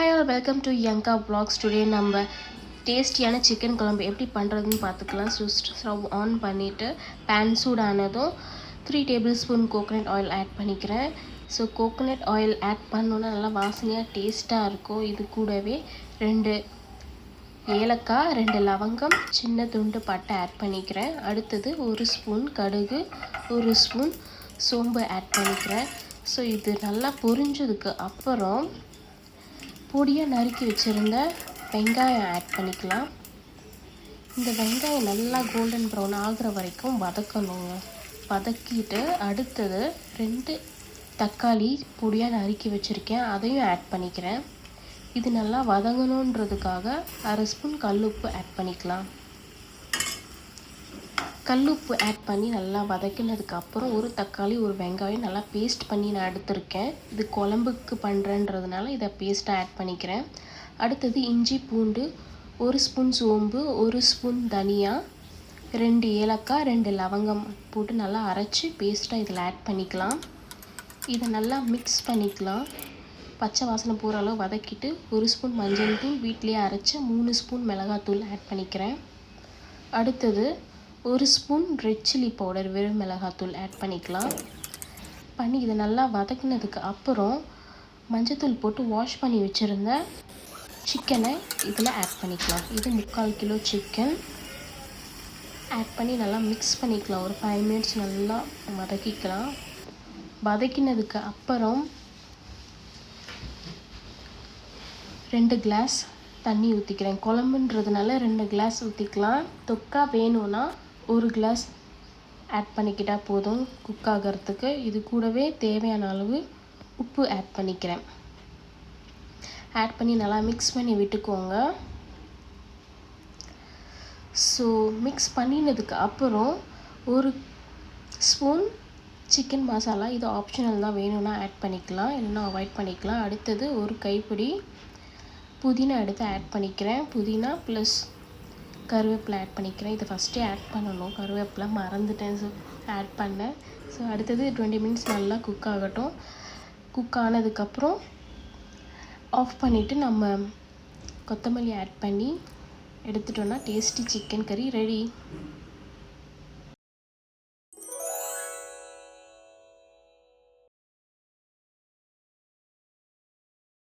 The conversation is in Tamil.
ஹாய் ஆல் வெல்கம் டு யங்கா vlogs. டுடே நம்ம டேஸ்டியான சிக்கன் குழம்பு எப்படி பண்ணுறதுன்னு பார்த்துக்கலாம். ஸோ ஸ்டவ் ஆன் பண்ணிவிட்டு பேன் சூடானதும் three tablespoon coconut oil add பண்ணிக்கிறேன். ஸோ கோகோனட் ஆயில் ஆட் பண்ணோன்னா நல்லா வாசனையாக டேஸ்ட்டாக இருக்கும். இது கூடவே ரெண்டு ஏலக்காய் ரெண்டு லவங்கம் சின்ன துண்டு பட்டை ஆட் பண்ணிக்கிறேன். அடுத்தது ஒரு ஸ்பூன் கடுகு ஒரு ஸ்பூன் சோம்பு ஆட் பண்ணிக்கிறேன். ஸோ இது நல்லா பொரிஞ்சதுக்கு அப்புறம் பொடியாக நறுக்கி வச்சுருந்த வெங்காயம் ஆட் பண்ணிக்கலாம். இந்த வெங்காயம் நல்லா கோல்டன் ப்ரௌன் ஆகிற வரைக்கும் வதக்கணுங்க. வதக்கிட்டு அடுத்தது ரெண்டு தக்காளி பொடியாக நறுக்கி வச்சுருக்கேன். அதையும் ஆட் பண்ணிக்கிறேன். இது நல்லா வதங்கணுன்றதுக்காக அரை ஸ்பூன் கல்லுப்பு ஆட் பண்ணிக்கலாம். கல்லுப்பு ஆட் பண்ணி நல்லா வதக்கினதுக்கு அப்புறம் ஒரு தக்காளி ஒரு வெங்காயம் நல்லா பேஸ்ட் பண்ணி நான் எடுத்திருக்கேன். இது குழம்புக்கு பண்ணுறேன்றதுனால இதை பேஸ்ட்டாக ஆட் பண்ணிக்கிறேன். அடுத்தது இஞ்சி பூண்டு ஒரு ஸ்பூன் சோம்பு ஒரு ஸ்பூன் தனியா ரெண்டு ஏலக்காய் ரெண்டு லவங்கம் போட்டு நல்லா அரைச்சி பேஸ்ட்டாக இதில் ஆட் பண்ணிக்கலாம். இதை நல்லா மிக்ஸ் பண்ணிக்கலாம். பச்சை வாசனை போகிற அளவு வதக்கிட்டு ஒரு ஸ்பூன் மஞ்சள் தூள் வீட்டிலேயே அரைச்சி மூணு ஸ்பூன் மிளகாத்தூள் ஆட் பண்ணிக்கிறேன். அடுத்தது ஒரு ஸ்பூன் ரெட் சில்லி பவுடர் வெறும் மிளகாத்தூள் ஆட் பண்ணிக்கலாம். பண்ணி இதை நல்லா வதக்கினதுக்கு அப்புறம் மஞ்சத்தூள் போட்டு வாஷ் பண்ணி வச்சுருந்த சிக்கனை இதில் ஆட் பண்ணிக்கலாம். இது முக்கால் கிலோ சிக்கன் ஆட் பண்ணி நல்லா மிக்ஸ் பண்ணிக்கலாம். ஒரு ஃபைவ் மினிட்ஸ் நல்லா வதக்கிக்கலாம். வதக்கினதுக்கு அப்புறம் ரெண்டு கிளாஸ் தண்ணி ஊற்றிக்கிறேன் குழம்புன்றதுனால ரெண்டு கிளாஸ் ஊற்றிக்கலாம் தொக்கா வேணும்னா ஒரு கிளாஸ் ஆட் பண்ணிக்கிட்டால் போதும் குக் ஆகிறதுக்கு. இது கூடவே தேவையான அளவு உப்பு ஆட் பண்ணிக்கிறேன். ஆட் பண்ணி நல்லா மிக்ஸ் பண்ணி விட்டுக்கோங்க. ஸோ மிக்ஸ் பண்ணினதுக்கு அப்புறம் ஒரு ஸ்பூன் சிக்கன் மசாலா இது ஆப்ஷனல் தான் வேணும்னா ஆட் பண்ணிக்கலாம் இல்லைன்னா அவாய்ட் பண்ணிக்கலாம். அடுத்தது ஒரு கைப்பிடி புதினா எடுத்து ஆட் பண்ணிக்கிறேன். புதினா ப்ளஸ் கருவேப்பிலை ஆட் பண்ணிக்கிறேன். இதை ஃபஸ்ட்டே ஆட் பண்ணணும். கருவேப்பிலை மறந்துட்டேன் ஸோ ஆட் பண்ணேன். ஸோ அடுத்தது டுவெண்ட்டி மினிட்ஸ் நல்லா குக் ஆகட்டும். குக் ஆனதுக்கப்புறம் ஆஃப் பண்ணிவிட்டு நம்ம கொத்தமல்லி ஆட் பண்ணி எடுத்துட்டோன்னா டேஸ்டி சிக்கன் கறி ரெடி